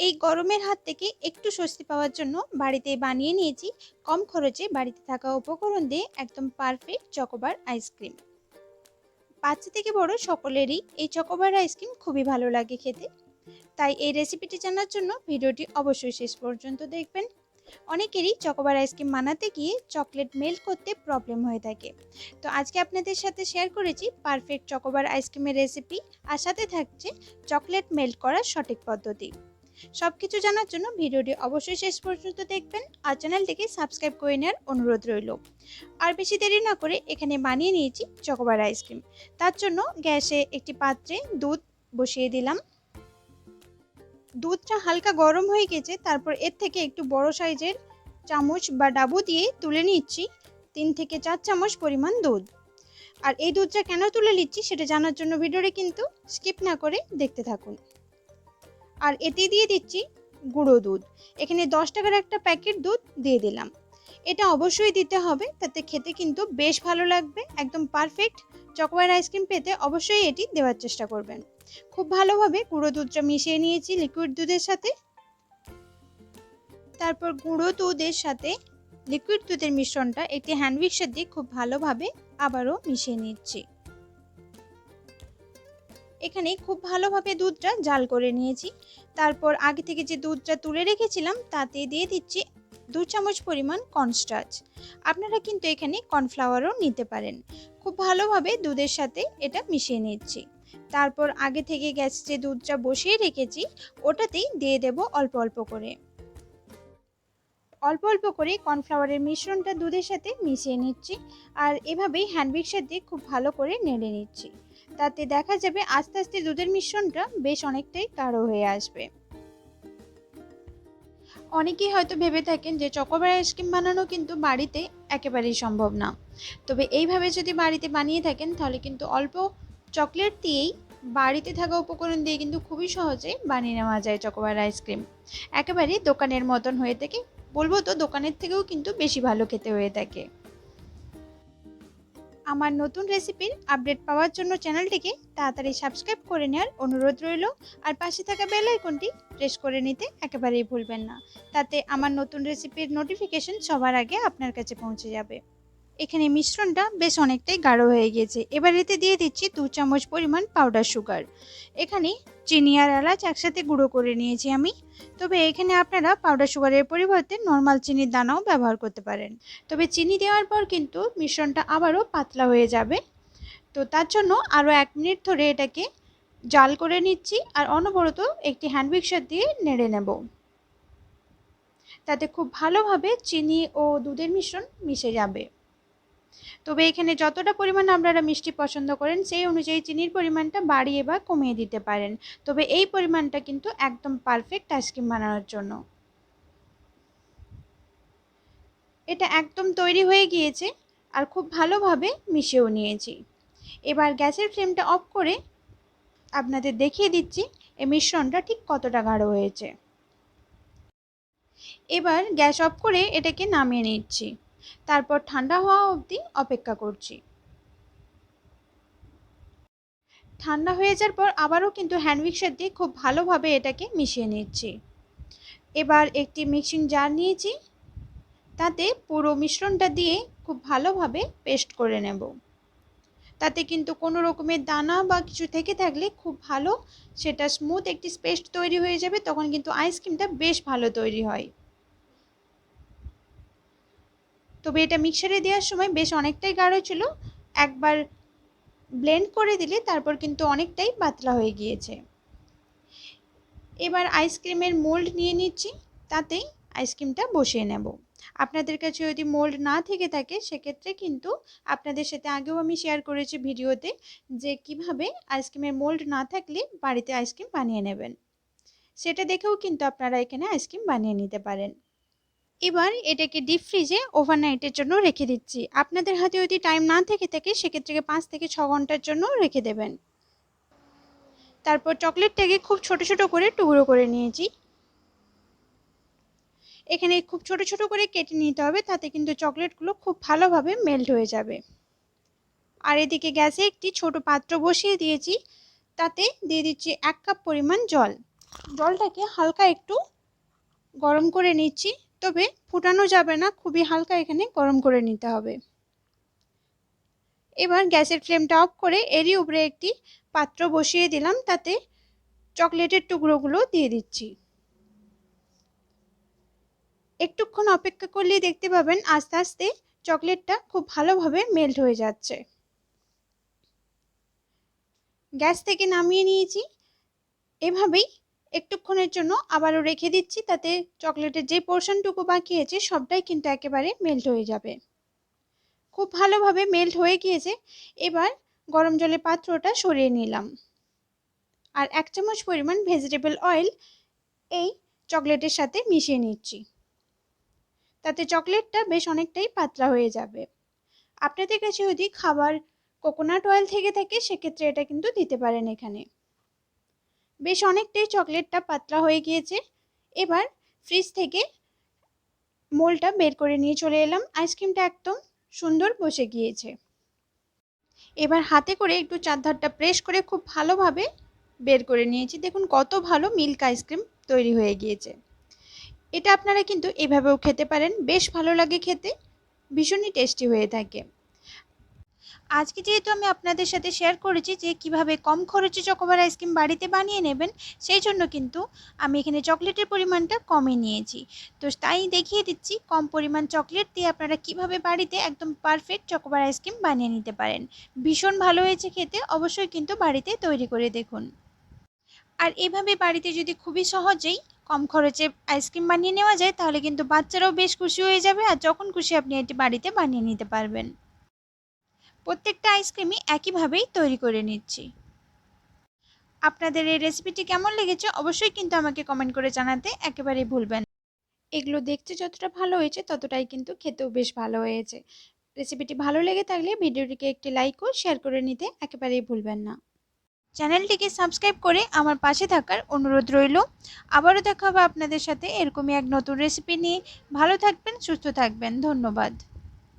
এই গরমের হাত থেকে একটু স্বস্তি পাওয়ার জন্য বাড়িতে বানিয়ে নিয়েছি কম খরচে বাড়িতে থাকা উপকরণ দিয়ে একদম পারফেক্ট চকোবার আইসক্রিম বাচ্চা থেকে বড় সকলেরই এই চকোবার আইসক্রিম খুবই ভালো লাগে খেতে। তাই এই রেসিপিটি জানার জন্য ভিডিওটি অবশ্যই শেষ পর্যন্ত দেখবেন। অনেকেরই চকোবার আইসক্রিম বানাতে গিয়ে চকলেট মেল্ট করতে প্রবলেম হয়ে থাকে। তো আজকে আপনাদের সাথে শেয়ার করেছি পারফেক্ট চকোবার আইসক্রিমের রেসিপি আর সাথে থাকছে চকলেট মেল্ট করার সঠিক পদ্ধতি। সব কিছু জানার জন্য ভিডিওটি অবশ্যই শেষ পর্যন্ত দেখবেন আর চ্যানেলটিকে সাবস্ক্রাইব করে নেওয়ার অনুরোধ রইল। আর বেশি দেরি না করে এখানে বানিয়ে নিয়েছি চকোবার আইসক্রিম। তার জন্য গ্যাসে একটি পাত্রে দুধ বসিয়ে দিলাম। দুধটা হালকা গরম হয়ে গেছে, তারপর এর থেকে একটু বড় সাইজের চামচ বা ডাবু দিয়ে তুলে নিচ্ছি, তিন থেকে চার চামচ পরিমাণ দুধ। আর এই দুধটা কেন তুলে নিচ্ছি সেটা জানার জন্য ভিডিওটি কিন্তু স্কিপ না করে দেখতে থাকুন। আর এতে দিয়ে দিচ্ছি গুঁড়ো দুধ। এখানে দশ টাকার একটা প্যাকেট দুধ দিয়ে দিলাম। এটা অবশ্যই দিতে হবে, তাতে খেতে কিন্তু বেশ ভালো লাগবে, একদম পারফেক্ট চকোবার আইসক্রিম পেতে অবশ্যই এটি দেওয়ার চেষ্টা করবেন। খুব ভালোভাবে গুঁড়ো দুধটা মিশিয়ে নিয়েছি লিকুইড দুধের সাথে। তারপর গুঁড়ো দুধের সাথে লিকুইড দুধের মিশ্রণটা একটি হ্যান্ড মিক্সার দিয়ে খুব ভালোভাবে আবারও মিশিয়ে নিচ্ছি। এখানে খুব ভালোভাবে দুধটা জাল করে নিয়েছি। তারপর আগে থেকে যে দুধটা তুলে রেখেছিলাম, তাতে দিয়ে দিচ্ছি দু চামচ পরিমাণ কর্নস্টার্চ আপনারা কিন্তু এখানে কর্নফ্লাওয়ারও নিতে পারেন। খুব ভালোভাবে দুধের সাথে এটা মিশিয়ে নিচ্ছি। তারপর আগে থেকে গ্যাস যে দুধটা বসিয়ে রেখেছি, ওটাতেই দিয়ে দেব অল্প অল্প করে। অল্প অল্প করে কর্নফ্লাওয়ারের মিশ্রণটা দুধের সাথে মিশিয়ে নিচ্ছি। আর এভাবেই হ্যান্ড মিক্সার দিয়ে খুব ভালো করে নেড়ে নিচ্ছি। তাতে দেখা যাবে আস্তে আস্তে দুধের মিশ্রণটা বেশ অনেকটাই গাঢ় হয়ে আসবে। অনেকেই হয়তো ভেবে থাকেন যে চকোবার আইসক্রিম বানানো কিন্তু বাড়িতে একেবারেই সম্ভব না। তবে এইভাবে যদি বাড়িতে বানিয়ে থাকেন, তাহলে কিন্তু অল্প চকলেট দিয়েই বাড়িতে থাকা উপকরণ দিয়ে কিন্তু খুবই সহজে বানিয়ে নেওয়া যায় চকোবার আইসক্রিম। একেবারেই দোকানের মতন হয়ে থাকে। বলব তো দোকানের থেকেও কিন্তু বেশি ভালো খেতে হয়ে থাকে। আমার নতুন রেসিপির আপডেট পাওয়ার জন্য চ্যানেলটিকে তাড়াতাড়ি সাবস্ক্রাইব করে নেওয়ার অনুরোধ রইল। আর পাশে থাকা বেল আইকনটি প্রেস করে নিতে একেবারেই ভুলবেন না, তাতে আমার নতুন রেসিপির নোটিফিকেশন সবার আগে আপনার কাছে পৌঁছে যাবে। এখানে মিশ্রণটা বেশ অনেকটাই গাঢ় হয়ে গিয়েছে। এবার এতে দিয়ে দিচ্ছি দু চামচ পরিমাণ পাউডার সুগার এখানে চিনি আর এলাচ একসাথে গুঁড়ো করে নিয়েছি আমি। তবে এখানে আপনারা পাউডার সুগারের পরিবর্তে নর্মাল চিনির দানাও ব্যবহার করতে পারেন। তবে চিনি দেওয়ার পর কিন্তু মিশ্রণটা আবারও পাতলা হয়ে যাবে। তো তার জন্য আরও এক মিনিট ধরে এটাকে জাল করে নিচ্ছি আর অনবরত একটি হ্যান্ড মিক্সার দিয়ে নেড়ে নেব। তাতে খুব ভালোভাবে চিনি ও দুধের মিশ্রণ মিশে যাবে। তবে এখানে যতটা পরিমাণ আপনারা মিষ্টি পছন্দ করেন, সেই অনুযায়ী চিনির পরিমাণটা বাড়িয়ে বা কমিয়ে দিতে পারেন। তবে এই পরিমাণটা কিন্তু একদম পারফেক্ট আইসক্রিম বানানোর জন্য। এটা একদম তৈরি হয়ে গিয়েছে আর খুব ভালোভাবে মিশেও নিয়েছি। এবার গ্যাসের ফ্লেমটা অফ করে আপনাদের দেখিয়ে দিচ্ছি এই মিশ্রণটা ঠিক কতটা গাঢ় হয়েছে। এবার গ্যাস অফ করে এটাকে নামিয়ে নিচ্ছি। তারপর ঠান্ডা হওয়া অবধি অপেক্ষা করছি। ঠান্ডা হয়ে যাওয়ার পর আবারও কিন্তু হ্যান্ড মিক্সার দিয়ে খুব ভালোভাবে এটাকে মিশিয়ে নিচ্ছি। এবার একটি মিক্সিং জার নিয়েছি, তাতে পুরো মিশ্রণটা দিয়ে খুব ভালোভাবে পেস্ট করে নেব। তাতে কিন্তু কোনো রকমের দানা বা কিছু থেকে থাকলে খুব ভালো সেটা স্মুথ একটি পেস্ট তৈরি হয়ে যাবে, তখন কিন্তু আইসক্রিমটা বেশ ভালো তৈরি হয়। তবে এটা মিক্সারে দেওয়ার সময় বেশ অনেকটাই গাঢ় ছিল। একবার ব্লেন্ড করে দিলে তারপর কিন্তু অনেকটাই পাতলা হয়ে গিয়েছে। এবার আইসক্রিমের মোল্ড নিয়ে নিচ্ছি, তাতেই আইসক্রিমটা বসিয়ে নেব। আপনাদের কাছে যদি মোল্ড না থেকে থাকে, সেক্ষেত্রে কিন্তু আপনাদের সাথে আগেও আমি শেয়ার করেছি ভিডিওতে যে কীভাবে আইসক্রিমের মোল্ড না থাকলে বাড়িতে আইসক্রিম বানিয়ে নেবেন। সেটা দেখেও কিন্তু আপনারা এখানে আইসক্রিম বানিয়ে নিতে পারেন। এবার এটাকে ডিপ ফ্রিজে ওভারনাইটের জন্য রেখে দিচ্ছি। আপনাদের হাতে যদি টাইম না থেকে থাকে, সেক্ষেত্রে পাঁচ থেকে ছ ঘণ্টার জন্য রেখে দেবেন। তারপর চকলেটটাকে খুব ছোট ছোট করে টুকরো করে নিয়েছি। এখানে খুব ছোট ছোট করে কেটে নিতে হবে, তাতে কিন্তু চকলেটগুলো খুব ভালোভাবে মেল্ট হয়ে যাবে। আর এদিকে গ্যাসে একটি ছোট পাত্র বসিয়ে দিয়েছি, তাতে দিয়ে দিচ্ছি এক কাপ পরিমাণ জল। জলটাকে হালকা একটু গরম করে নিচ্ছি। তবে ফুটানো যাবে না, খুবই হালকা এখানে গরম করে নিতে হবে। এবার গ্যাসের ফ্লেমটা অফ করে এরই উপরে একটি পাত্র বসিয়ে দিলাম, তাতে চকলেটের টুকরোগুলো দিয়ে দিচ্ছি। একটুক্ষণ অপেক্ষা করলেই দেখতে পাবেন আস্তে আস্তে চকলেটটা খুব ভালোভাবে মেল্ট হয়ে যাচ্ছে। গ্যাস থেকে নামিয়ে নিয়েছি। এভাবেই একটুক্ষণের জন্য আবারও রেখে দিচ্ছি, তাতে চকলেটের যে পোর্শনটুকু বাকি আছে সবটাই কিন্তু একেবারে মেল্ট হয়ে যাবে। খুব ভালোভাবে মেল্ট হয়ে গিয়েছে, এবার গরম জলের পাত্রটা সরিয়ে নিলাম। আর এক চামচ পরিমাণ ভেজিটেবল অয়েল এই চকলেটের সাথে মিশিয়ে নিচ্ছি। তাতে চকলেটটা বেশ অনেকটাই পাতলা হয়ে যাবে। আপনাদের কাছে যদি খাবার কোকোনাট অয়েল থেকে থাকে, সেক্ষেত্রে এটা কিন্তু দিতে পারেন এখানে। বেশ অনেকটাই চকলেটটা পাতলা হয়ে গিয়েছে। এবার ফ্রিজ থেকে মোলটা বের করে নিয়ে চলে এলাম। আইসক্রিমটা একদম সুন্দর বসে গিয়েছে। এবার হাতে করে একটু চারধারটা প্রেস করে খুব ভালোভাবে বের করে নিয়েছি। দেখুন কত ভালো মিল্ক আইসক্রিম তৈরি হয়ে গিয়েছে। এটা আপনারা কিন্তু এভাবেও খেতে পারেন। বেশ ভালো লাগে খেতে। ভীষণই টেস্টি হয়ে থাকে। আজকে যেহেতু আমি আপনাদের সাথে শেয়ার করেছি যে কীভাবে কম খরচে চকোবার আইসক্রিম বাড়িতে বানিয়ে নেবেন, সেই জন্য কিন্তু আমি এখানে চকলেটের পরিমাণটা কমে নিয়েছি। তো তাই দেখিয়ে দিচ্ছি কম পরিমাণ চকলেট দিয়ে আপনারা কীভাবে বাড়িতে একদম পারফেক্ট চকোবার আইসক্রিম বানিয়ে নিতে পারেন। ভীষণ ভালো হয়েছে খেতে, অবশ্যই কিন্তু বাড়িতে তৈরি করে দেখুন। আর এভাবে বাড়িতে যদি খুবই সহজেই কম খরচে আইসক্রিম বানিয়ে নেওয়া যায়, তাহলে কিন্তু বাচ্চারাও বেশ খুশি হয়ে যাবে আর যখন খুশি আপনি এটি বাড়িতে বানিয়ে নিতে পারবেন। প্রত্যেকটা আইসক্রিমই একইভাবেই তৈরি করে নিচ্ছি। আপনাদের এই রেসিপিটি কেমন লেগেছে অবশ্যই কিন্তু আমাকে কমেন্ট করে জানাতে একেবারেই ভুলবেন এগুলো দেখতে যতটা ভালো হয়েছে ততটাই কিন্তু খেতেও বেশ ভালো হয়েছে। রেসিপিটি ভালো লেগে থাকলে ভিডিওটিকে একটি লাইক ও শেয়ার করে নিতে একেবারেই ভুলবেন না। চ্যানেলটিকে সাবস্ক্রাইব করে আমার পাশে থাকার অনুরোধ রইল। আবারও দেখা হবে আপনাদের সাথে এরকমই এক নতুন রেসিপি নিয়ে। ভালো থাকবেন, সুস্থ থাকবেন। ধন্যবাদ।